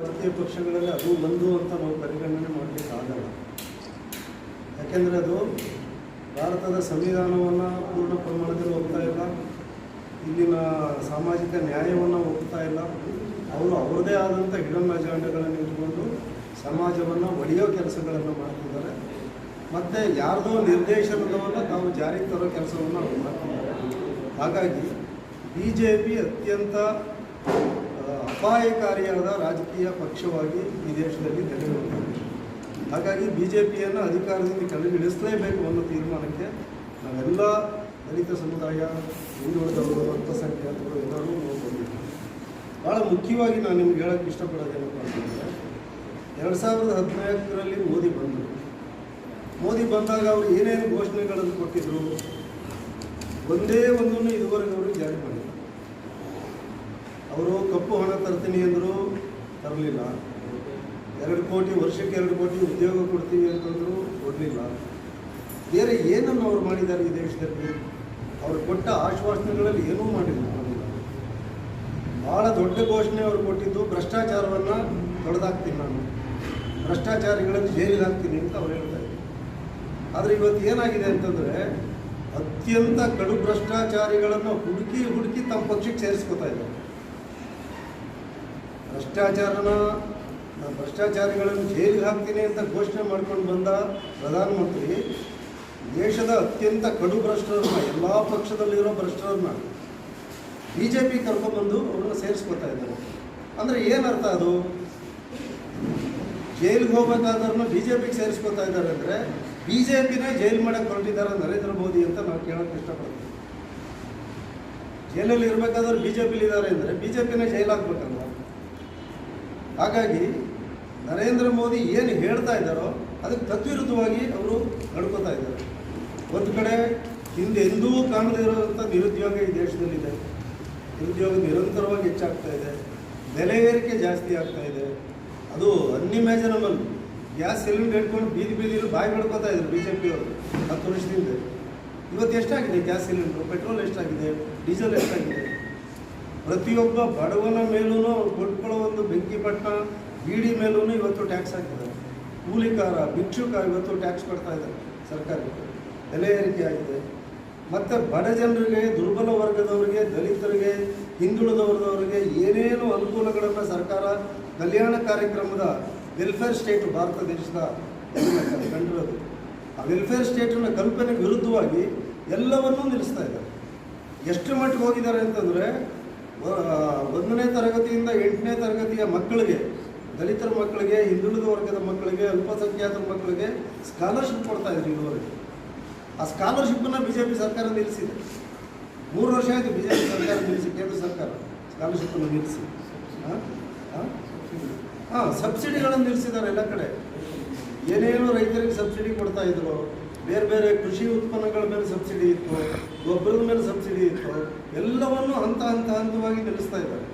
ರಾಜಕೀಯ ಪಕ್ಷಗಳಲ್ಲಿ ಅದು ಒಂದು ಅಂತ ನಾವು ಪರಿಗಣನೆ ಮಾಡಲಿಕ್ಕೆ ಆಗಲ್ಲ. ಯಾಕೆಂದರೆ ಅದು ಭಾರತದ ಸಂವಿಧಾನವನ್ನು ಪೂರ್ಣ ಪ್ರಮಾಣದಲ್ಲಿ ಹೋಗ್ತಾ ಇಲ್ಲ. ಇಲ್ಲಿನ ಸಾಮಾಜಿಕ ನ್ಯಾಯವನ್ನು ಒಪ್ತಾ ಇಲ್ಲ. ಅವರು ಅವರದೇ ಆದಂಥ ಹಿಡನ್ ಅಜಾಂಡಗಳನ್ನು ಇಟ್ಕೊಂಡು ಸಮಾಜವನ್ನು ಒಡೆಯೋ ಕೆಲಸಗಳನ್ನು ಮಾಡ್ತಿದ್ದಾರೆ. ಮತ್ತು ಯಾರದೋ ನಿರ್ದೇಶನದವನ್ನು ತಾವು ಜಾರಿಗೆ ತರೋ ಕೆಲಸವನ್ನು ಅವರು ಮಾಡ್ತಿದ್ದಾರೆ. ಹಾಗಾಗಿ ಬಿ ಅತ್ಯಂತ ಅಪಾಯಕಾರಿಯಾದ ರಾಜಕೀಯ ಪಕ್ಷವಾಗಿ ಈ ದೇಶದಲ್ಲಿ ನೆಲೆಗೊಳ್ಳುತ್ತದೆ ಹಾಗಾಗಿ ಬಿ ಜೆ ಪಿಯನ್ನು ಅಧಿಕಾರದಿಂದ ಕೆಳಗಿಳಿಸಲೇಬೇಕು ಅನ್ನೋ ತೀರ್ಮಾನಕ್ಕೆ ನಾವೆಲ್ಲ ದಲಿತ ಸಮುದಾಯ, ಹಿಂದುಳಿದವರು, ಅಲ್ಪಸಂಖ್ಯಾತರು ಎಲ್ಲರೂ ನಾವು ಬಂದಿದ್ದೀವಿ ಭಾಳ ಮುಖ್ಯವಾಗಿ ನಾನು ನಿಮ್ಗೆ ಹೇಳೋಕ್ಕೆ ಇಷ್ಟಪಡೋದೇನಪ್ಪ ಅಂತಂದರೆ, ಎರಡು ಸಾವಿರದ ಹದಿನಾಲ್ಕರಲ್ಲಿ ಮೋದಿ ಬಂದರು. ಮೋದಿ ಬಂದಾಗ ಅವರು ಏನೇನು ಘೋಷಣೆಗಳನ್ನು ಕೊಟ್ಟಿದ್ರು? ಒಂದೇ ಒಂದನ್ನು ಇದುವರೆಗೆ ಅವರು ಜಾರಿ ಮಾಡಿಲ್ಲ ಅವರು ಕಪ್ಪು ಹಣ ತರ್ತೀನಿ ಅಂದರು ತರಲಿಲ್ಲ. ಎರಡು ಕೋಟಿ, ವರ್ಷಕ್ಕೆ ಎರಡು ಕೋಟಿ ಉದ್ಯೋಗ ಕೊಡ್ತೀವಿ ಅಂತಂದ್ರು ಕೊಡಲಿಲ್ಲ. ಬೇರೆ ಏನನ್ನು ಅವ್ರು ಮಾಡಿದ್ದಾರೆ ಈ ದೇಶದಲ್ಲಿ? ಅವರು ಕೊಟ್ಟ ಆಶ್ವಾಸನೆಗಳಲ್ಲಿ ಏನೂ ಮಾಡಿಲ್ಲ. ಭಾಳ ದೊಡ್ಡ ಘೋಷಣೆ ಅವರು ಕೊಟ್ಟಿದ್ದು, ಭ್ರಷ್ಟಾಚಾರವನ್ನು ತೊಡೆದಾಕ್ತೀನಿ ನಾನು. ಭ್ರಷ್ಟಾಚಾರಿಗಳನ್ನು ಜೈಲಿಗೆ ಅಂತ ಅವ್ರು ಹೇಳ್ತಾ ಇದ್ರು. ಆದರೆ ಇವತ್ತು ಏನಾಗಿದೆ ಅಂತಂದರೆ, ಅತ್ಯಂತ ಕಡು ಭ್ರಷ್ಟಾಚಾರಿಗಳನ್ನು ಹುಡುಕಿ ಹುಡುಕಿ ತಮ್ಮ ಪಕ್ಷಕ್ಕೆ ಸೇರಿಸ್ಕೊತಾ ಇದ್ದಾರೆ. ಭ್ರಷ್ಟಾಚಾರನ ನಾನು ಭ್ರಷ್ಟಾಚಾರಿಗಳನ್ನು ಜೈಲಿಗೆ ಹಾಕ್ತೀನಿ ಅಂತ ಘೋಷಣೆ ಮಾಡ್ಕೊಂಡು ಬಂದ ಪ್ರಧಾನಮಂತ್ರಿ, ದೇಶದ ಅತ್ಯಂತ ಕಡು ಭ್ರಷ್ಟರನ್ನ, ಎಲ್ಲ ಪಕ್ಷದಲ್ಲಿರೋ ಭ್ರಷ್ಟರನ್ನ ಬಿ ಜೆ ಪಿ ಕರ್ಕೊಂಡ್ಬಂದು ಅವ್ರನ್ನ ಸೇರಿಸ್ಕೊತಾ ಇದ್ದಾರೆ. ಅಂದರೆ ಏನರ್ಥ ಅದು? ಜೈಲಿಗೆ ಹೋಗ್ಬೇಕಾದ್ರೂ ಬಿ ಜೆ ಪಿಗೆ ಸೇರಿಸ್ಕೊತಾ ಇದ್ದಾರೆ ಅಂದರೆ ಬಿ ಜೆ ಪಿನೇ ಜೈಲು ಮಾಡಕ್ಕೆ ಹೊರಟಿದ್ದಾರೆ ನರೇಂದ್ರ ಮೋದಿ ಅಂತ ನಾವು ಕೇಳೋಕ್ಕೆ ಇಷ್ಟಪಡ್ತೀವಿ. ಜೈಲಲ್ಲಿ ಇರಬೇಕಾದ್ರೂ ಬಿ ಜೆ ಪಿಲಿ ಇದ್ದಾರೆ ಅಂದರೆ ಬಿ ಜೆ ಪಿನೇ ಜೈಲು ಹಾಕ್ಬೇಕಲ್ವ ಹಾಗಾಗಿ ನರೇಂದ್ರ ಮೋದಿ ಏನು ಹೇಳ್ತಾ ಇದ್ದಾರೋ ಅದಕ್ಕೆ ತದ್ವಿರುದ್ಧವಾಗಿ ಅವರು ನಡ್ಕೋತಾ ಇದ್ದಾರೆ. ಒಂದು ಕಡೆ ಹಿಂದೆ ಎಂದೂ ಕಾಣದೇ ಇರುವಂಥ ನಿರುದ್ಯೋಗ ಈ ದೇಶದಲ್ಲಿದೆ. ನಿರುದ್ಯೋಗ ನಿರಂತರವಾಗಿ ಹೆಚ್ಚಾಗ್ತಾ ಇದೆ. ಬೆಲೆ ಏರಿಕೆ ಜಾಸ್ತಿ ಆಗ್ತಾ ಇದೆ. ಅದು ಅನ್ಇಮ್ಯಾಜಿನಬಲ್ ಗ್ಯಾಸ್ ಸಿಲಿಂಡರ್ ಇಟ್ಕೊಂಡು ಬೀದಿ ಬೀದಿಲಿ ಬಾಯಿ ಬಿಡ್ಕೋತಾ ಇದ್ರು ಬಿ ಜೆ ಪಿಯವರು ಹತ್ತು ವರ್ಷದಿಂದ. ಇವತ್ತು ಎಷ್ಟಾಗಿದೆ ಗ್ಯಾಸ್ ಸಿಲಿಂಡ್ರು? ಪೆಟ್ರೋಲ್ ಎಷ್ಟಾಗಿದೆ? ಡೀಸೆಲ್ ಎಷ್ಟಾಗಿದೆ? ಪ್ರತಿಯೊಬ್ಬ ಬಡವನ ಮೇಲೂ ಕೊಟ್ಕೊಳ್ಳೋ ಒಂದು ಬೆಂಕಿಪಟ್ಟಣ ಬೀಡಿ ಮೇಲೂ ಇವತ್ತು ಟ್ಯಾಕ್ಸ್ ಹಾಕಿದ್ದಾರೆ. ಕೂಲಿಕಾರ ಭಿಕ್ಷುಕ ಇವತ್ತು ಟ್ಯಾಕ್ಸ್ ಕೊಡ್ತಾ ಇದ್ದಾರೆ ಸರ್ಕಾರಕ್ಕೆ. ಬೆಲೆ ಏರಿಕೆ ಆಗಿದೆ. ಮತ್ತು ಬಡ ಜನರಿಗೆ, ದುರ್ಬಲ ವರ್ಗದವರಿಗೆ, ದಲಿತರಿಗೆ, ಹಿಂದುಳಿದವರದವರಿಗೆ ಏನೇನು ಅನುಕೂಲಗಳನ್ನು ಸರ್ಕಾರ ಕಲ್ಯಾಣ ಕಾರ್ಯಕ್ರಮದ ವೆಲ್ಫೇರ್ ಸ್ಟೇಟ್ ಭಾರತ ದೇಶದ ಕಂಡಿರೋದು. ಆ ವೆಲ್ಫೇರ್ ಸ್ಟೇಟಿನ ಕಲ್ಪನೆ ವಿರುದ್ಧವಾಗಿ ಎಲ್ಲವನ್ನೂ ನಿಲ್ಲಿಸ್ತಾ ಇದ್ದಾರೆ. ಎಷ್ಟು ಮಟ್ಟಿಗೆ ಹೋಗಿದ್ದಾರೆ ಅಂತಂದರೆ ಒಂದನೇ ತರಗತಿಯಿಂದ ಎಂಟನೇ ತರಗತಿಯ ಮಕ್ಕಳಿಗೆ, ದಲಿತರ ಮಕ್ಕಳಿಗೆ, ಹಿಂದುಳಿದ ವರ್ಗದ ಮಕ್ಕಳಿಗೆ ಅಲ್ಪಸಂಖ್ಯಾತರ ಮಕ್ಕಳಿಗೆ ಸ್ಕಾಲರ್ಶಿಪ್ ಕೊಡ್ತಾ ಇದ್ರು ಇದುವರೆಗೆ. ಆ ಸ್ಕಾಲರ್ಶಿಪ್ಪನ್ನು ಬಿ ಜೆ ಪಿ ಸರ್ಕಾರ ನಿಲ್ಲಿಸಿದೆ. ಮೂರು ವರ್ಷ ಆಯಿತು ಬಿ ಜೆ ಪಿ ಸರ್ಕಾರ ನಿಲ್ಲಿಸಿ, ಕೇಂದ್ರ ಸರ್ಕಾರ ಸ್ಕಾಲರ್ಶಿಪ್ಪನ್ನು ನಿಲ್ಲಿಸಿ. ಹಾಂ ಸಬ್ಸಿಡಿಗಳನ್ನು ನಿಲ್ಲಿಸಿದ್ದಾರೆ ಎಲ್ಲ ಕಡೆ. ಏನೇನು ರೈತರಿಗೆ ಸಬ್ಸಿಡಿ ಕೊಡ್ತಾ ಇದ್ರು. ಬೇರೆ ಬೇರೆ ಕೃಷಿ ಉತ್ಪನ್ನಗಳ ಮೇಲೆ ಸಬ್ಸಿಡಿ ಇತ್ತು, ಗೊಬ್ಬರದ ಮೇಲೆ ಸಬ್ಸಿಡಿ ಇತ್ತು, ಎಲ್ಲವನ್ನು ಹಂತ ಹಂತ ಹಂತವಾಗಿ ನಿಲ್ಲಿಸ್ತಾ ಇದ್ದಾರೆ.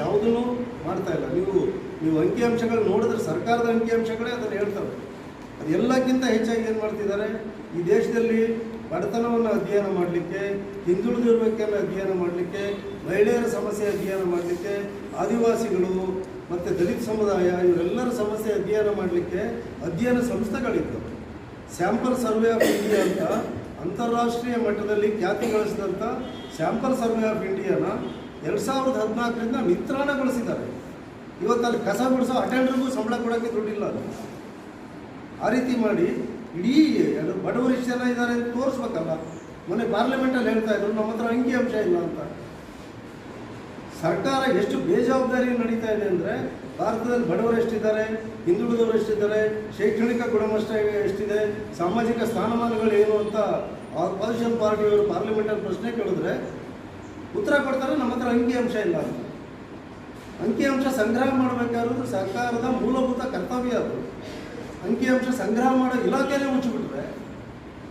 ಯಾವುದನ್ನು ಮಾಡ್ತಾ ಇಲ್ಲ. ನೀವು ನೀವು ಅಂಕಿಅಂಶಗಳು ನೋಡಿದ್ರೆ ಸರ್ಕಾರದ ಅಂಕಿಅಂಶಗಳೇ ಅದನ್ನು ಹೇಳ್ತಾರೆ. ಅದೆಲ್ಲಕ್ಕಿಂತ ಹೆಚ್ಚಾಗಿ ಏನು ಮಾಡ್ತಿದ್ದಾರೆ? ಈ ದೇಶದಲ್ಲಿ ಬಡತನವನ್ನು ಅಧ್ಯಯನ ಮಾಡಲಿಕ್ಕೆ, ಹಿಂದುಳಿದಿರುವಿಕೆಯನ್ನು ಅಧ್ಯಯನ ಮಾಡಲಿಕ್ಕೆ, ಮಹಿಳೆಯರ ಸಮಸ್ಯೆ ಅಧ್ಯಯನ ಮಾಡಲಿಕ್ಕೆ, ಆದಿವಾಸಿಗಳು ಮತ್ತು ದಲಿತ ಸಮುದಾಯ ಇವರೆಲ್ಲರ ಸಮಸ್ಯೆ ಅಧ್ಯಯನ ಮಾಡಲಿಕ್ಕೆ ಅಧ್ಯಯನ ಸಂಸ್ಥೆಗಳಿದ್ದವು. ಸ್ಯಾಂಪಲ್ ಸರ್ವೆ ಆಫ್ ಇಂಡಿಯಾ ಅಂತ ಅಂತಾರಾಷ್ಟ್ರೀಯ ಮಟ್ಟದಲ್ಲಿ ಖ್ಯಾತಿ ಗಳಿಸಿದಂಥ ಸ್ಯಾಂಪಲ್ ಸರ್ವೆ ಆಫ್ ಇಂಡಿಯಾನ ಎರಡು ಸಾವಿರದ ಹದಿನಾಲ್ಕರಿಂದ ನಿತ್ರಾಣಗೊಳಿಸಿದ್ದಾರೆ ಇವತ್ತಲ್ಲಿ ಕಸ ಗುಡಿಸೋ ಅಟೆಂಡರ್ಗೂ ಸಂಬಳ ಕೊಡೋಕ್ಕೆ ದುಡ್ಡಿಲ್ಲ ಆ ರೀತಿ ಮಾಡಿ ಇಡೀ ಅದು ಬಡವರು ಇಷ್ಟು ಜನ ಇದ್ದಾರೆ ಅಂತ ತೋರಿಸ್ಬೇಕಲ್ಲ. ಮೊನ್ನೆ ಪಾರ್ಲಿಮೆಂಟಲ್ಲಿ ಹೇಳ್ತಾ ಇದ್ರು, ನಮ್ಮ ಹತ್ರ ಅಂಕಿ ಅಂಶ ಇಲ್ಲ ಅಂತ. ಸರ್ಕಾರ ಎಷ್ಟು ಬೇಜವಾಬ್ದಾರಿ ನಡೀತಾ ಇದೆ ಅಂದರೆ ಭಾರತದಲ್ಲಿ ಬಡವರು ಎಷ್ಟಿದ್ದಾರೆ, ಹಿಂದುಳಿದವರು ಎಷ್ಟಿದ್ದಾರೆ, ಶೈಕ್ಷಣಿಕ ಗುಣಮಟ್ಟ ಎಷ್ಟಿದೆ, ಸಾಮಾಜಿಕ ಸ್ಥಾನಮಾನಗಳು ಏನು ಅಂತ ಆಪೋಸಿಷನ್ ಪಾರ್ಟಿಯವರು ಪಾರ್ಲಿಮೆಂಟಲ್ಲಿ ಪ್ರಶ್ನೆ ಕೇಳಿದ್ರೆ ಉತ್ತರ ಕೊಡ್ತಾರೆ, ನಮ್ಮ ಹತ್ರ ಅಂಕಿ ಅಂಶ ಇಲ್ಲ ಅಂತ. ಅಂಕಿಅಂಶ ಸಂಗ್ರಹ ಮಾಡಬೇಕಾದ್ರೂ ಸರ್ಕಾರದ ಮೂಲಭೂತ ಕರ್ತವ್ಯ ಅದು. ಅಂಕಿಅಂಶ ಸಂಗ್ರಹ ಮಾಡೋ ಇಲಾಖೆನೇ ಮುಚ್ಚಿಬಿಟ್ರೆ,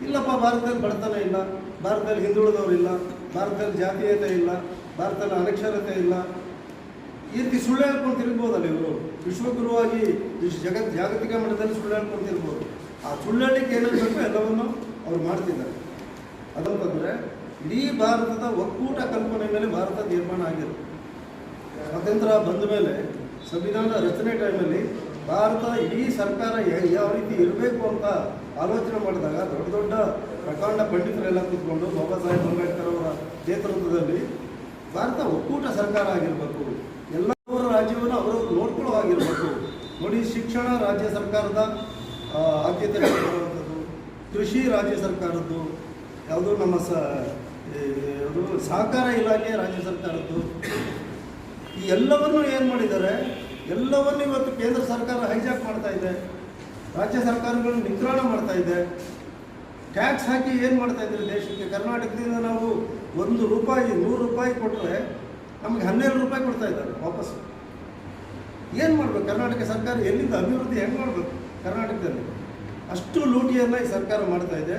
ಇಲ್ಲಪ್ಪ ಭಾರತದಲ್ಲಿ ಬಡತನ ಇಲ್ಲ, ಭಾರತದಲ್ಲಿ ಹಿಂದುಳಿದವರು ಇಲ್ಲ, ಭಾರತದಲ್ಲಿ ಜಾತೀಯತೆ ಇಲ್ಲ, ಭಾರತದಲ್ಲಿ ಅನಕ್ಷರತೆ ಇಲ್ಲ ಈ ರೀತಿ ಸುಳ್ಳು ಹೇಳ್ಕೊಂಡು ಇವರು? ವಿಶ್ವಗುರುವಾಗಿ ವಿಶ್ವ ಜಗತ್ ಜಾಗತಿಕ ಮಟ್ಟದಲ್ಲಿ ಸುಳ್ಳು ಹೇಳ್ಕೊಂಡು ತಿರ್ಬೋದು ಆ ಸುಳ್ಳು ಹೇಳಿಕ್ಕೆ ಏನೇನು ಬೇಕೋ ಎಲ್ಲವನ್ನು ಅವ್ರು ಮಾಡ್ತಿದ್ದಾರೆ. ಅದಂತಂದರೆ ಇಡೀ ಭಾರತದ ಒಕ್ಕೂಟ ಕಲ್ಪನೆ ಮೇಲೆ ಭಾರತ ನಿರ್ಮಾಣ ಆಗಿದೆ. ಸ್ವಾತಂತ್ರ್ಯ ಬಂದ ಮೇಲೆ, ಸಂವಿಧಾನ ರಚನೆ ಟೈಮಲ್ಲಿ ಭಾರತ ಇಡೀ ಸರ್ಕಾರ ಯಾವ ರೀತಿ ಇರಬೇಕು ಅಂತ ಆಲೋಚನೆ ಮಾಡಿದಾಗ ದೊಡ್ಡ ದೊಡ್ಡ ಪ್ರಕಾಂಡ ಪಂಡಿತರೆಲ್ಲ ಕೂತ್ಕೊಂಡು ಬಾಬಾ ಸಾಹೇಬ್ ಅಂಬೇಡ್ಕರ್ ಅವರ ನೇತೃತ್ವದಲ್ಲಿ ಭಾರತ ಒಕ್ಕೂಟ ಸರ್ಕಾರ ಆಗಿರಬೇಕು ಎಲ್ಲರ ರಾಜ್ಯವನ್ನು ಅವರು ನೋಡ್ಕೊಳ್ಳೋ ಆಗಿರಬೇಕು ನೋಡಿ, ಶಿಕ್ಷಣ ರಾಜ್ಯ ಸರ್ಕಾರದ ಆದ್ಯತೆ ಕೃಷಿ ರಾಜ್ಯ ಸರ್ಕಾರದ್ದು, ಯಾವುದು ನಮ್ಮ ಯಾವುದು ಸಹಕಾರ ಇಲಾಖೆ ರಾಜ್ಯ ಸರ್ಕಾರದ್ದು, ಈ ಎಲ್ಲವನ್ನು ಏನು ಮಾಡಿದ್ದಾರೆ, ಎಲ್ಲವನ್ನು ಇವತ್ತು ಕೇಂದ್ರ ಸರ್ಕಾರ ಹೈಜಾಕ್ ಮಾಡ್ತಾ ಇದೆ. ರಾಜ್ಯ ಸರ್ಕಾರಗಳು ನಿಗ್ರಹಣ ಮಾಡ್ತಾ ಇದೆ. ಟ್ಯಾಕ್ಸ್ ಹಾಕಿ ಏನು ಮಾಡ್ತಾ ಇದ್ದಾರೆ ದೇಶಕ್ಕೆ? ಕರ್ನಾಟಕದಿಂದ ನಾವು ಒಂದು ರೂಪಾಯಿ, ನೂರು ರೂಪಾಯಿ ಕೊಟ್ಟರೆ ನಮಗೆ ಹನ್ನೆರಡು ರೂಪಾಯಿ ಕೊಡ್ತಾ ಇದ್ದಾರೆ ವಾಪಸ್ ಏನು ಮಾಡಬೇಕು? ಕರ್ನಾಟಕ ಸರ್ಕಾರ ಎಲ್ಲಿಂದ ಅಭಿವೃದ್ಧಿ ಹೆಂಗೆ ಮಾಡಬೇಕು ಕರ್ನಾಟಕದಲ್ಲಿ? ಅಷ್ಟು ಲೂಟಿಯನ್ನು ಈ ಸರ್ಕಾರ ಮಾಡ್ತಾ ಇದೆ.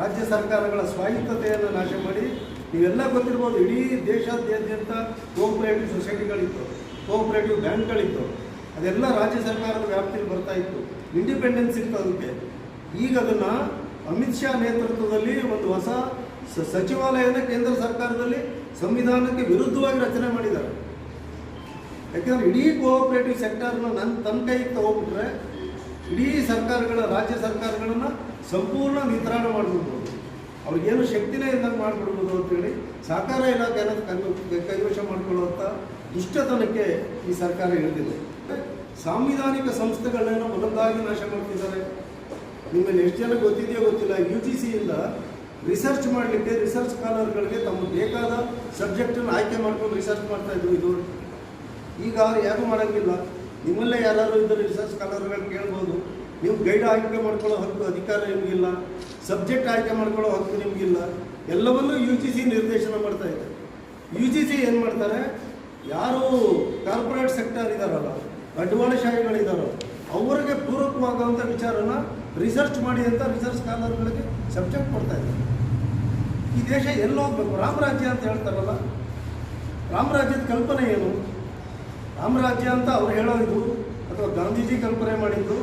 ರಾಜ್ಯ ಸರ್ಕಾರಗಳ ಸ್ವಾಯತ್ತತೆಯನ್ನು ನಾಶ ಮಾಡಿ ನೀವೆಲ್ಲ ಗೊತ್ತಿರ್ಬೋದು, ಇಡೀ ದೇಶಾದ್ಯಂತ ಕೋಆಪರೇಟಿವ್ ಸೊಸೈಟಿಗಳಿತ್ತು ಕೋಆಪರೇಟಿವ್ ಬ್ಯಾಂಕ್ಗಳಿತ್ತು ಅದೆಲ್ಲ ರಾಜ್ಯ ಸರ್ಕಾರದ ವ್ಯಾಪ್ತಿಯಲ್ಲಿ ಬರ್ತಾ ಇತ್ತು. ಇಂಡಿಪೆಂಡೆನ್ಸ್ ಇತ್ತು ಅದಕ್ಕೆ. ಈಗ ಅದನ್ನು ಅಮಿತ್ ಶಾ ನೇತೃತ್ವದಲ್ಲಿ ಒಂದು ಹೊಸ ಸಚಿವಾಲಯದ ಕೇಂದ್ರ ಸರ್ಕಾರದಲ್ಲಿ ಸಂವಿಧಾನಕ್ಕೆ ವಿರುದ್ಧವಾಗಿ ರಚನೆ ಮಾಡಿದ್ದಾರೆ. ಯಾಕೆಂದ್ರೆ ಇಡೀ ಕೋಆಪರೇಟಿವ್ ಸೆಕ್ಟರ್ನ ನನ್ನ ತನ್ನ ಕೈಗೆ ತಗೊಂಡ್ಬಿಟ್ರೆ ಇಡೀ ಸರ್ಕಾರಗಳ, ರಾಜ್ಯ ಸರ್ಕಾರಗಳನ್ನು ಸಂಪೂರ್ಣ ನಿತ್ರಾಣ ಮಾಡಿಬಿಡ್ಬೋದು. ಅವ್ರಿಗೇನು ಶಕ್ತಿನೇ ಇದ್ದಂಗೆ ಮಾಡಿಬಿಡ್ಬೋದು ಅಂತೇಳಿ ಸಹಕಾರ ಇಲಾಖೆನ ಕೈ- ಕೈವಶ ಮಾಡಿಕೊಳ್ಳುವಂಥ ದುಷ್ಟತನಕ್ಕೆ ಈ ಸರ್ಕಾರ ಇಳಿದಿದೆ. ಸಾಂವಿಧಾನಿಕ ಸಂಸ್ಥೆಗಳನ್ನ ಒಂದೊಂದಾಗಿ ನಾಶ ಮಾಡ್ತಿದ್ದಾರೆ. ನಿಮ್ಮಲ್ಲಿ ಎಷ್ಟು ಜನ ಗೊತ್ತಿದೆಯೋ ಗೊತ್ತಿಲ್ಲ ಯು ಜಿ ಸಿ ಇಂದ ರಿಸರ್ಚ್ ಮಾಡಲಿಕ್ಕೆ ರಿಸರ್ಚ್ ಸ್ಕಾಲರ್ಗಳಿಗೆ ತಮಗೆ ಬೇಕಾದ ಸಬ್ಜೆಕ್ಟನ್ನು ಆಯ್ಕೆ ಮಾಡ್ಕೊಂಡು ರಿಸರ್ಚ್ ಮಾಡ್ತಾ ಇದ್ರು ಇದು. ಈಗ ಯಾರು ಮಾಡೋಂಗಿಲ್ಲ. ನಿಮ್ಮಲ್ಲೇ ಯಾರಾದರೂ ಇದ್ದರೆ ರಿಸರ್ಚ್ ಸ್ಕಾಲರ್ಗಳು ಕೇಳ್ಬೋದು. ನೀವು ಗೈಡ್ ಆಯ್ಕೆ ಮಾಡ್ಕೊಳ್ಳೋ ಹಕ್ಕು ಅಧಿಕಾರ ನಿಮಗಿಲ್ಲ. ಸಬ್ಜೆಕ್ಟ್ ಆಯ್ಕೆ ಮಾಡ್ಕೊಳ್ಳೋ ಹಕ್ಕು ನಿಮಗಿಲ್ಲ. ಎಲ್ಲವನ್ನೂ ಯು ಜಿ ಸಿ ನಿರ್ದೇಶನ ಮಾಡ್ತಾ ಇದೆ. ಯು ಜಿ ಸಿ ಏನು ಮಾಡ್ತಾರೆ? ಯಾರು ಕಾರ್ಪೊರೇಟ್ ಸೆಕ್ಟರ್ ಇದ್ದಾರಲ್ಲ ಬಂಡವಾಳಶಾಹಿಗಳಿದ್ದಾರೋ ಅವರಿಗೆ ಪೂರಕವಾಗುವಂಥ ವಿಚಾರನ ರಿಸರ್ಚ್ ಮಾಡಿ ಅಂತ ರಿಸರ್ಚ್ ಸ್ಕಾಲರ್ಗಳಿಗೆ ಸಬ್ಜೆಕ್ಟ್ ಕೊಡ್ತಾ ಇದ್ದಾರೆ ಈ ದೇಶ ಎಲ್ಲೋಗ್ಬೇಕು. ರಾಮರಾಜ್ಯ ಅಂತ ಹೇಳ್ತಾರಲ್ಲ. ರಾಮರಾಜ್ಯದ ಕಲ್ಪನೆ ಏನು? ರಾಮರಾಜ್ಯ ಅಂತ ಅವ್ರು ಹೇಳೋದು ಅಥವಾ ಗಾಂಧೀಜಿ ಕಲ್ಪನೆ ಮಾಡಿದ್ದು,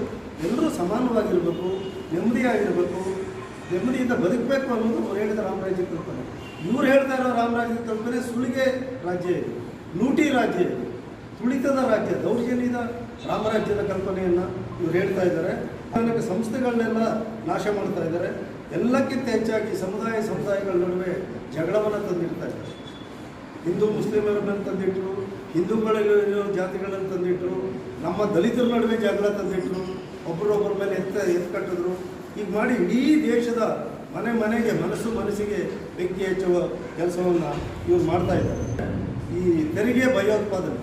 ಎಲ್ಲರೂ ಸಮಾನವಾಗಿರಬೇಕು, ನೆಮ್ಮದಿಯಾಗಿರಬೇಕು, ನೆಮ್ಮದಿಯಿಂದ ಬದುಕಬೇಕು ಅನ್ನೋದು ಅವ್ರು ಹೇಳಿದ ರಾಮರಾಜ್ಯ ಕಲ್ಪನೆ. ಇವ್ರು ಹೇಳ್ತಾ ಇರೋ ರಾಮರಾಜ್ಯದ ಕಲ್ಪನೆ ಸುಳಿಗೆ ರಾಜ್ಯ ಇದು. ಲೂಟಿ ರಾಜ್ಯ ಇದು. ತುಳಿತದ ರಾಜ್ಯ, ದೌರ್ಜನ್ಯದ ರಾಮರಾಜ್ಯದ ಕಲ್ಪನೆಯನ್ನು ಇವ್ರು ಹೇಳ್ತಾ ಇದ್ದಾರೆ. ಅದಕ್ಕೆ ಸಂಸ್ಥೆಗಳನ್ನೆಲ್ಲ ನಾಶ ಮಾಡ್ತಾ ಇದ್ದಾರೆ. ಎಲ್ಲಕ್ಕಿಂತ ಹೆಚ್ಚಾಗಿ ಸಮುದಾಯ, ಸಮುದಾಯಗಳ ನಡುವೆ ಜಗಳವನ್ನು ತಂದಿರ್ತಾ ಇದ್ದಾರೆ. ಹಿಂದೂ ಮುಸ್ಲಿಮರನ್ನು ತಂದಿಟ್ಟರು ಹಿಂದೂಗಳಲ್ಲಿರೋ ಜಾತಿಗಳನ್ನು ತಂದಿಟ್ಟರು ನಮ್ಮ ದಲಿತರ ನಡುವೆ ಜಗಳ ತಂದಿಟ್ಟರು ಒಬ್ಬರೊಬ್ಬರ ಮೇಲೆ ಎತ್ತ, ಎತ್ತು ಕಟ್ಟಿದ್ರು. ಈಗ ಮಾಡಿ ಇಡೀ ದೇಶದ ಮನೆ ಮನೆಗೆ, ಮನಸ್ಸು ಮನಸ್ಸಿಗೆ ಬೆಂಕಿ ಹೆಚ್ಚುವ ಕೆಲಸವನ್ನು ಇವರು ಮಾಡ್ತಾ ಇದ್ದಾರೆ. ಈ ತೆರಿಗೆ ಭಯೋತ್ಪಾದನೆ.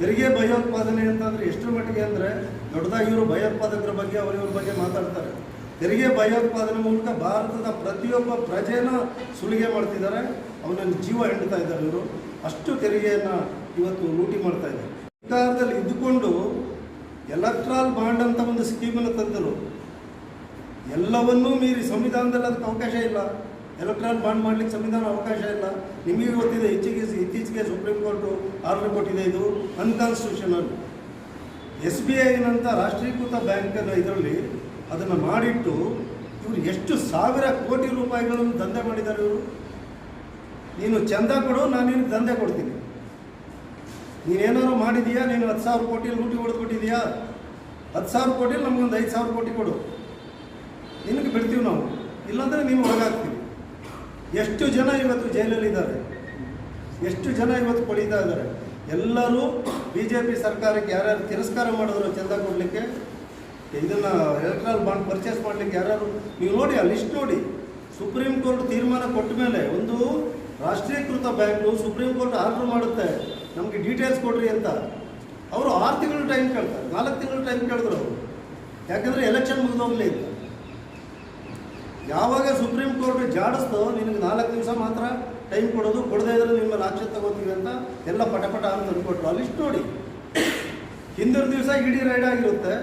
ತೆರಿಗೆ ಭಯೋತ್ಪಾದನೆ ಅಂತಂದರೆ ಎಷ್ಟರ ಮಟ್ಟಿಗೆ ಅಂದರೆ ದೊಡ್ಡದಾಗಿ ಇವರು ಭಯೋತ್ಪಾದಕರ ಬಗ್ಗೆ ಅವರಿವ್ರ ಬಗ್ಗೆ ಮಾತಾಡ್ತಾರೆ. ತೆರಿಗೆ ಭಯೋತ್ಪಾದನೆ ಮೂಲಕ ಭಾರತದ ಪ್ರತಿಯೊಬ್ಬ ಪ್ರಜೆಯನ್ನು ಸುಲಿಗೆ ಮಾಡ್ತಿದ್ದಾರೆ. ಅವನನ್ನು ಜೀವ ಹಿಂಡ್ತಾ ಇದ್ದಾರೆ ಇವರು. ಅಷ್ಟು ತೆರಿಗೆಯನ್ನು ಇವತ್ತು ಲೂಟಿ ಮಾಡ್ತಾ ಇದೆ. ಸರ್ಕಾರದಲ್ಲಿ ಇದ್ದುಕೊಂಡು ಎಲೆಕ್ಟ್ರಾಲ್ ಬಾಂಡ್ ಅಂತ ಒಂದು ಸ್ಕೀಮನ್ನು ತಂದರು. ಎಲ್ಲವನ್ನೂ ಮೀರಿ ಸಂವಿಧಾನದಲ್ಲಿ ಅದಕ್ಕೆ ಅವಕಾಶ ಇಲ್ಲ. ಎಲೆಕ್ಟ್ರಾಲ್ ಬಾಂಡ್ ಮಾಡಲಿಕ್ಕೆ ಸಂವಿಧಾನ ಅವಕಾಶ ಇಲ್ಲ. ನಿಮಗೆ ಗೊತ್ತಿದೆ, ಇತ್ತೀಚೆಗೆ ಇತ್ತೀಚೆಗೆ ಸುಪ್ರೀಂ ಕೋರ್ಟು ಆರ್ಡರ್ ಕೊಟ್ಟಿದೆ ಇದು ಅನ್ಕಾನ್ಸ್ಟಿಟ್ಯೂಷನಲ್ ಎಸ್ ಬಿ ಐನಂಥ ರಾಷ್ಟ್ರೀಕೃತ ಬ್ಯಾಂಕನ್ನು ಇದರಲ್ಲಿ ಅದನ್ನು ಮಾಡಿಟ್ಟು ಇವರು ಎಷ್ಟು ಸಾವಿರ ಕೋಟಿ ರೂಪಾಯಿಗಳನ್ನು ದಂಧೆ ಮಾಡಿದ್ದಾರೆ ಇವರು. ನೀನು ಚಂದ ಕೊಡು, ನಾನು ನಿನಗೆ ದಂಧೆ ಕೊಡ್ತೀನಿ. ನೀನೇನಾದ್ರು ಮಾಡಿದೀಯಾ? ನೀನು ಹತ್ತು ಸಾವಿರ ಕೋಟಿ ಲೂಟಿ ಹೊಡೆದು ಕೊಟ್ಟಿದೀಯಾ ಹತ್ತು ಸಾವಿರ ಕೋಟಿ ನಮಗೊಂದು ಐದು ಸಾವಿರ ಕೋಟಿ ಕೊಡು. ನಿನಗೆ ಬಿಡ್ತೀವಿ ನಾವು. ಇಲ್ಲಾಂದರೆ ನೀವು ಒಳಗಾಗ್ತೀವಿ ಎಷ್ಟು ಜನ ಇವತ್ತು ಜೈಲಲ್ಲಿದ್ದಾರೆ ಎಷ್ಟು ಜನ ಇವತ್ತು ಪಡೀತಾ ಇದ್ದಾರೆ? ಎಲ್ಲರೂ ಬಿ ಜೆ ಪಿ ಸರ್ಕಾರಕ್ಕೆ ಯಾರ್ಯಾರು ತಿರಸ್ಕಾರ ಮಾಡಿದ್ರು ಚಂದ ಕೊಡಲಿಕ್ಕೆ? ಇದನ್ನು ಎಲೆಕ್ಟ್ರಲ್ ಬಾಂಡ್ ಪರ್ಚೇಸ್ ಮಾಡಲಿಕ್ಕೆ ಯಾರ್ಯಾರು? ನೀವು ನೋಡಿ, ಆ ಲಿಸ್ಟ್ ನೋಡಿ. ಸುಪ್ರೀಂ ಕೋರ್ಟ್ ತೀರ್ಮಾನ ಕೊಟ್ಟ ಮೇಲೆ ಒಂದು ರಾಷ್ಟ್ರೀಕೃತ ಬ್ಯಾಂಕು ಸುಪ್ರೀಂ ಕೋರ್ಟ್ ಆರ್ಡರ್ ಮಾಡುತ್ತೆ. ನಮಗೆ ಡೀಟೇಲ್ಸ್ ಕೊಡ್ರಿ ಅಂತ. ಅವರು ಆರು ತಿಂಗಳು ಟೈಮ್ ಕೇಳ್ತಾರೆ. ನಾಲ್ಕು ತಿಂಗಳು ಟೈಮ್ ಕೇಳಿದ್ರು ಅವರು. ಯಾಕಂದರೆ ಎಲೆಕ್ಷನ್ ಮುಗಿದೋಗ್ಲಿ ಅಂತ. ಯಾವಾಗ ಸುಪ್ರೀಂ ಕೋರ್ಟ್ ಜಾಡಿಸ್ತೋ ನಿನಗೆ ನಾಲ್ಕು ದಿವಸ ಮಾತ್ರ ಟೈಮ್ ಕೊಡೋದು, ಕೊಡದೇ ಇದ್ರೆ ನಿಮ್ಮ ರಾಜ್ಯ ತಗೋತೀವಿ ಅಂತ ಎಲ್ಲ ಪಟಪಟ ಅಂತ ಅಂದ್ಕೊಟ್ರು ಅಲ್ಲಿ ಇಷ್ಟು ನೋಡಿ. ಹಿಂದಿನ ದಿವಸ ಇಡೀ ರೈಡ್ ಆಗಿರುತ್ತೆ.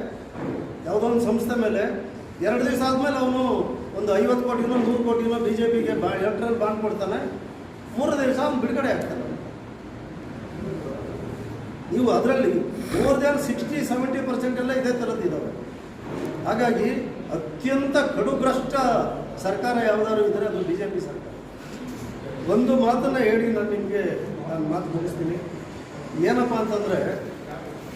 ಯಾವುದೋ ಒಂದು ಸಂಸ್ಥೆ ಮೇಲೆ. ಎರಡು ದಿವಸ ಆದಮೇಲೆ ಅವನು ಒಂದು ಐವತ್ತು ಕೋಟಿನೋ, ನೂರು ಕೋಟಿನೋ ಬಿ ಜೆ ಪಿಗೆ ಬಾ ಎಲೆಕ್ಟ್ರಲ್ ಬಾಂಡ್ ಕೊಡ್ತಾನೆ. ಮೂರು ದಿವಸ ಬಿಡುಗಡೆ ಆಗ್ತದೆ ನೀವು ಅದರಲ್ಲಿ more than sixty seventy percent ಎಲ್ಲ ಇದೇ ಥರದ್ದು ಇದ್ದಾವೆ ಹಾಗಾಗಿ ಅತ್ಯಂತ ಕಡುಗ್ರಷ್ಟ ಸರ್ಕಾರ ಯಾವುದಾದ್ರು ಇದ್ದರೆ ಅದು ಬಿ ಜೆ ಪಿ ಸರ್ಕಾರ. ಒಂದು ಮಾತನ್ನು ಹೇಳಿ ನಾನು ನಿಮಗೆ ನಾನು ಮಾತು ಮುಗಿಸ್ತೀನಿ. ಏನಪ್ಪ ಅಂತಂದರೆ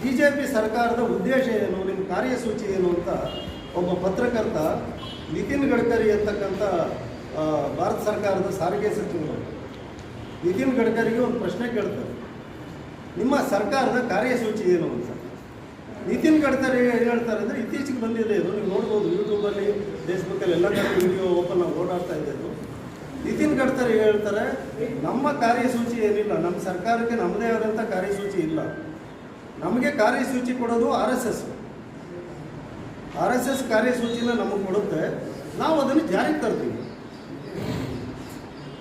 ಬಿ ಜೆ ಪಿ ಸರ್ಕಾರದ ಉದ್ದೇಶ ಏನು ನಿಮ್ಮ ಕಾರ್ಯಸೂಚಿ ಏನು ಅಂತ ಒಬ್ಬ ಪತ್ರಕರ್ತ ನಿತಿನ್ ಗಡ್ಕರಿ ಅಂತಕ್ಕಂಥ ಭಾರತ ಸರ್ಕಾರದ ಸಾರಿಗೆ ಸಚಿವರು ನಿತಿನ್ ಗಡ್ಕರಿಗೆ ಒಂದು ಪ್ರಶ್ನೆ ಕೇಳ್ತಾರೆ. ನಿಮ್ಮ ಸರ್ಕಾರದ ಕಾರ್ಯಸೂಚಿ ಏನು ಅಂತ. ನಿತಿನ್ ಗಡ್ಕರಿ ಏನು ಹೇಳ್ತಾರೆ ಅಂದರೆ ಇತ್ತೀಚೆಗೆ ಬಂದಿದೆ ಇದು. ನೀವು ನೋಡ್ಬೋದು ಯೂಟ್ಯೂಬಲ್ಲಿ ಫೇಸ್ಬುಕ್ಕಲ್ಲಿ ಎಲ್ಲ ಕಡೆ ವಿಡಿಯೋ ಓಪನ್ ಆಗಿ ಓಡಾಡ್ತಾ ಇದು ನಿತಿನ್ ಗಡ್ಕರಿ ಹೇಳ್ತಾರೆ, ನಮ್ಮ ಕಾರ್ಯಸೂಚಿ ಏನಿಲ್ಲ, ನಮ್ಮ ಸರ್ಕಾರಕ್ಕೆ ನಮ್ಮದೇ ಆದಂಥ ಕಾರ್ಯಸೂಚಿ ಇಲ್ಲ. ನಮಗೆ ಕಾರ್ಯಸೂಚಿ ಕೊಡೋದು R S S. R S S ಕಾರ್ಯಸೂಚಿನ ನಮಗೆ ಕೊಡುತ್ತೆ. ನಾವು ಅದನ್ನು ಜಾರಿಗೆ ತರ್ತೀವಿ.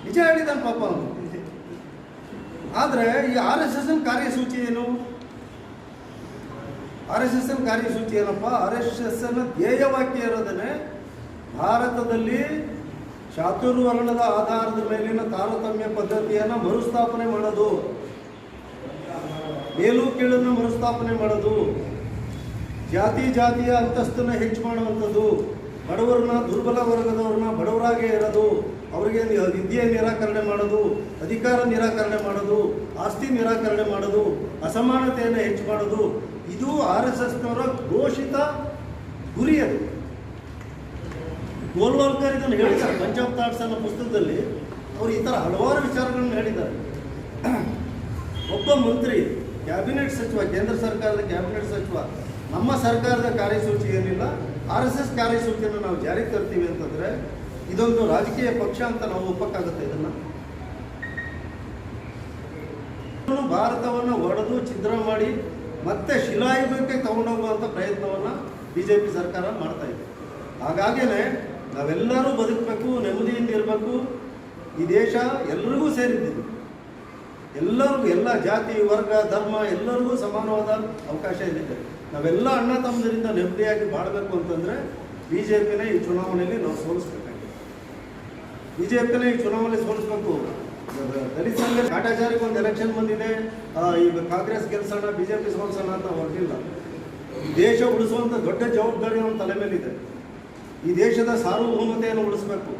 ನಿಜ ಹೇಳಿದ್ದಾನೆ ಪಾಪ ಅವನು. ಆದರೆ ಈ ಆರ್ ಎಸ್ ಎಸ್ನ ಕಾರ್ಯಸೂಚಿ ಏನು? ಆರ್ ಎಸ್ ಎಸ್ನ ಕಾರ್ಯಸೂಚಿ ಏನಪ್ಪ? ಆರ್ ಎಸ್ ಎಸ್ನ ಧ್ಯೇಯವಾಕ್ಯ ಇರೋದನ್ನೇ ಭಾರತದಲ್ಲಿ ಚಾತುರ್ವರ್ಣದ ಆಧಾರದ ಮೇಲಿನ ತಾರತಮ್ಯ ಪದ್ಧತಿಯನ್ನು ಮರುಸ್ಥಾಪನೆ ಮಾಡೋದು. ಮೇಲು ಕೀಳನ್ನು ಮರುಸ್ಥಾಪನೆ ಮಾಡೋದು. ಜಾತಿ ಜಾತಿಯ ಅಂತಸ್ತನ್ನು ಹೆಚ್ಚು ಮಾಡುವಂಥದ್ದು. ಬಡವರನ್ನ ದುರ್ಬಲ ವರ್ಗದವ್ರನ್ನ ಬಡವರಾಗೇ ಇರೋದು. ಅವರಿಗೆ ವಿದ್ಯೆ ನಿರಾಕರಣೆ ಮಾಡೋದು, ಅಧಿಕಾರ ನಿರಾಕರಣೆ ಮಾಡೋದು, ಆಸ್ತಿ ನಿರಾಕರಣೆ ಮಾಡೋದು, ಅಸಮಾನತೆಯನ್ನು ಹೆಚ್ಚು ಮಾಡೋದು, ಇದು ಆರ್ ಎಸ್ ಎಸ್ನವರ ಘೋಷಿತ ಗುರಿ ಅದು. ಗೋಲ್ವಾಲ್ಕರ್ ಇದನ್ನು ಹೇಳಿದ್ದಾರೆ, ಪಂಜಾಬ್ ಥಾಟ್ಸ್ ಅನ್ನೋ ಪುಸ್ತಕದಲ್ಲಿ, ಅವರು ಈ ಥರ ಹಲವಾರು ವಿಚಾರಗಳನ್ನು ಹೇಳಿದ್ದಾರೆ. ಒಬ್ಬ ಮಂತ್ರಿ, ಕ್ಯಾಬಿನೆಟ್ ಸಚಿವ, ಕೇಂದ್ರ ಸರ್ಕಾರದ ಕ್ಯಾಬಿನೆಟ್ ಸಚಿವ, ನಮ್ಮ ಸರ್ಕಾರದ ಕಾರ್ಯಸೂಚಿ ಏನಿಲ್ಲ ಆರ್ ಎಸ್ ಎಸ್ ಕಾರ್ಯಸೂಚಿಯನ್ನು ನಾವು ಜಾರಿಗೆ ತರ್ತೀವಿ ಅಂತಂದ್ರೆ ಇದೊಂದು ರಾಜಕೀಯ ಪಕ್ಷ ಅಂತ ನಾವು ಒಪ್ಪಕ್ಕಾಗುತ್ತೆ ಇದನ್ನ. ಭಾರತವನ್ನು ಒಡೆದು ಛಿದ್ರ ಮಾಡಿ ಮತ್ತೆ ಶಿಲಾಯುಗಕ್ಕೆ ತಗೊಂಡೋಗುವಂಥ ಪ್ರಯತ್ನವನ್ನು ಬಿ ಜೆ ಪಿ ಸರ್ಕಾರ ಮಾಡ್ತಾ ಇದೆ. ಹಾಗಾಗಿನೇ ನಾವೆಲ್ಲರೂ ಬದುಕಬೇಕು, ನೆಮ್ಮದಿಯಿಂದ ಇರಬೇಕು. ಈ ದೇಶ ಎಲ್ರಿಗೂ ಸೇರಿದ್ದೀವಿ. ಎಲ್ಲರಿಗೂ ಎಲ್ಲ ಜಾತಿ, ವರ್ಗ, ಧರ್ಮ ಎಲ್ಲರಿಗೂ ಸಮಾನವಾದ ಅವಕಾಶ ಇದೆ ನಾವೆಲ್ಲ ಅಣ್ಣ ತಮ್ಮದರಿಂದ ನೆಮ್ಮದಿಯಾಗಿ ಬಾಳಬೇಕು ಅಂತಂದರೆ ಬಿ ಜೆ ಪಿನೇ ಈ ಚುನಾವಣೆಯಲ್ಲಿ ನಾವು ಸೋಲಿಸ್ಬೇಕಾಗಿದೆ. ಬಿ ಜೆ ಪಿನೇ ಈ ಚುನಾವಣೆ ಸೋಲಿಸ್ಬೇಕು. ದಲಿತ ಸಂಘ ಕಾಟಾಚಾರಿಗೆ ಒಂದು ಎಲೆಕ್ಷನ್ ಬಂದಿದೆ. ಈಗ ಕಾಂಗ್ರೆಸ್ ಗೆಲ್ಸೋಣ, ಬಿಜೆಪಿ ಸೋಲ್ಸೋಣ ಅಂತ ಹೊರಟಿಲ್ಲ. ದೇಶ ಉಳಿಸುವಂಥ ದೊಡ್ಡ ಜವಾಬ್ದಾರಿ ನಮ್ಮ ತಲೆ ಮೇಲಿದೆ. ಈ ದೇಶದ ಸಾರ್ವಭೌಮತೆಯನ್ನು ಉಳಿಸ್ಬೇಕು.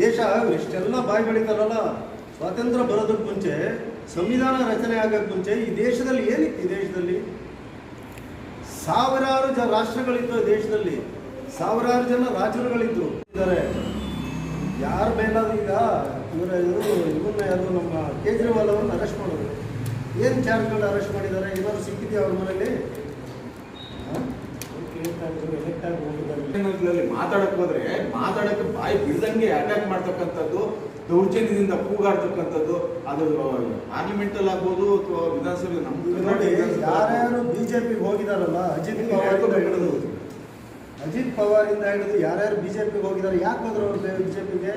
ದೇಶ ಇಷ್ಟೆಲ್ಲ ಬಾಯಿ ಬೆಳೀತಾರಲ್ಲ ಸ್ವಾತಂತ್ರ್ಯ ಬರೋದಕ್ಕೆ ಮುಂಚೆ, ಸಂವಿಧಾನ ರಚನೆ ಆಗಕ್ಕೆ ಮುಂಚೆ ಈ ದೇಶದಲ್ಲಿ ಏನಿತ್ತು ಈ ದೇಶದಲ್ಲಿ? ಸಾವಿರಾರು ಜ ರಾಷ್ಟ್ರಗಳಿತ್ತು ದೇಶದಲ್ಲಿ. ಸಾವಿರಾರು ಜನ ರಾಜ್ಯಗಳಿದ್ರು ಇದ್ದಾರೆ. ಯಾರ ಮೇಲಾದ್ರೂ ಈಗ ಇವರ ಇವರು ಇವನ್ನ ಯಾರು ನಮ್ಮ ಕೇಜ್ರಿವಾಲ್ ಅವ್ರನ್ನ ಅರೆಸ್ಟ್ ಮಾಡೋದು ಏನು ಚಾರ್ಜ್ಗಳು ಅರೆಸ್ಟ್ ಮಾಡಿದ್ದಾರೆ? ಏನಾದ್ರು ಸಿಕ್ಕಿದೆಯಾ ಅವ್ರ ಮನೇಲಿ ಮಾತಾಡಕ್ ಹೋದ್ರೆ ಮಾತಾಡಕ್ಕೆ ಬಾಯಿ ಬಿಡ್ದಂಗೆ ಅಟ್ಯಾಕ್ ಮಾಡ್ತಕ್ಕಂಥದ್ದು ದೌರ್ಜನ್ಯದಿಂದ ಕೂಗಾಡ್ತಕ್ಕಂಥದ್ದು ಅದು ಪಾರ್ಲಿಮೆಂಟ್ ಅಲ್ಲಿ ಆಗ್ಬೋದು ಅಥವಾ ವಿಧಾನಸಭೆ ನಮ್ದು ನೋಡಿ ಯಾರ್ಯಾರು ಬಿಜೆಪಿ ಹೋಗಿದಾರಲ್ಲ ಅಜಿತ್ ಹಿಡಿದು ಅಜಿತ್ ಪವಾರಿಂದ ಹಿಡಿದು ಯಾರ್ಯಾರು ಬಿಜೆಪಿಗೆ ಹೋಗಿದ್ದಾರೆ, ಯಾಕೆ ಹೋದ್ರು ಅವ್ರು ಪಿಗೆ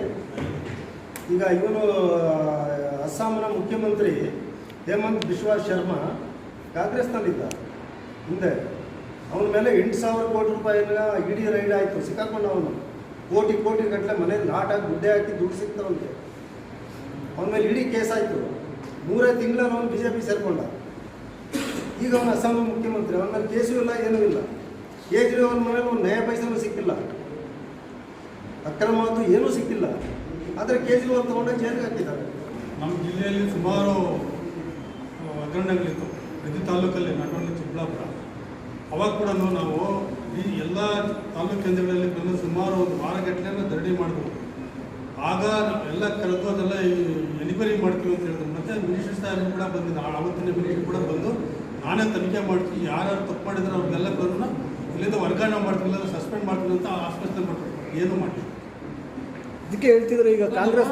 ಈಗ ಇವನು ಅಸ್ಸಾಂನ ಮುಖ್ಯಮಂತ್ರಿ ಹೇಮಂತ್ ಬಿಶ್ವಾ ಶರ್ಮಾ ಕಾಂಗ್ರೆಸ್ನಲ್ಲಿದ್ದ. ಹಿಂದೆ ಅವನ ಮೇಲೆ ಎಂಟು ಸಾವಿರ ಕೋಟಿ ರೂಪಾಯಿನ ಇಡೀ ರೈಡ್ ಆಯಿತು, ಸಿಕ್ಕಾಕೊಂಡು ಅವನು. ಕೋಟಿ ಕೋಟಿ ಗಟ್ಟಲೆ ಮನೇಲಿ ನಾಟಾಗಿ ಗುಡ್ಡೆ ಹಾಕಿ ದುಡ್ಡು ಸಿಕ್ತವಂತೆ ಅವನ ಮೇಲೆ ಇಡೀ ಕೇಸ್ ಆಯಿತು. ಮೂರೇ ತಿಂಗಳಲ್ಲಿ ಅವನು ಬಿ ಜೆ ಪಿ ಸೇರಿಕೊಂಡ. ಈಗ ಅವನು ಅಸ್ಸಾಂ ಮುಖ್ಯಮಂತ್ರಿ, ಅವನ ಮೇಲೆ ಕೇಸು ಇಲ್ಲ, ಏನೂ ಇಲ್ಲ. ಕೇಜ್ರಿವಾಲ್ ಮನೇಲಿ ಒಂದು ನ್ಯಾಯ ಪೈಸೂ ಸಿಕ್ಕಿಲ್ಲ. ಅಕ್ರಮ ಅಂತೂ ಏನೂ ಸಿಕ್ಕಿಲ್ಲ. ಆದರೆ ಕೇಜ್ರಿವಾಲ್ ತಗೊಂಡೆ ಜೈಲಿಗೆ ಹಾಕಿದ್ದಾರೆ. ನಮ್ಮ ಜಿಲ್ಲೆಯಲ್ಲಿ ಸುಮಾರು ಹಗರಣಗಳಿತ್ತು ಪ್ರತಿ ತಾಲೂಕಲ್ಲಿ ನಾಟ್ ಚಿಕ್ಕಬಳ್ಳಾಪುರ. ಅವಾಗ ಕೂಡ ನಾವು ಈ ಎಲ್ಲ ತಾಲೂಕು ಕೇಂದ್ರಗಳಲ್ಲಿ ಬಂದು ಸುಮಾರು ಒಂದು ವಾರಗಟ್ಟಲೆ ಧರಣಿ ಮಾಡಿದ್ರು ಆಗ ಎಲ್ಲ ಕರೆದು ಅದೆಲ್ಲ ಎನ್ಕ್ವೈರಿ ಮಾಡ್ತೀವಿ ಅಂತ ಹೇಳಿದ್ರು. ಮತ್ತೆ ಮಿನಿಸ್ಟರ್ ಸಾಹೇಬ್ ಕೂಡ ಬಂದಿದ್ದ. ಆವತ್ತಿನ ಮಿನಿಸ್ಟರ್ ಕೂಡ ಬಂದು ನಾನೇ ತನಿಖೆ ಮಾಡ್ತೀನಿ. ಯಾರ್ಯಾರು ತಪ್ಪು ಮಾಡಿದ್ರೆ ಅವ್ರಿಗೆಲ್ಲ ಕೂಡ ಇಲ್ಲಿಂದ ವರ್ಗಾವಣೆ ಮಾಡ್ತಿಲ್ಲ ಸಸ್ಪೆಂಡ್ ಮಾಡ್ತೀನಿ ಅಂತ ಆಸ್ಪತ್ರೆ ಕೊಟ್ಟರು. ಏನು ಮಾಡಿ ಇದಕ್ಕೆ ಹೇಳ್ತಿದ್ರು ಈಗ ಕಾಂಗ್ರೆಸ್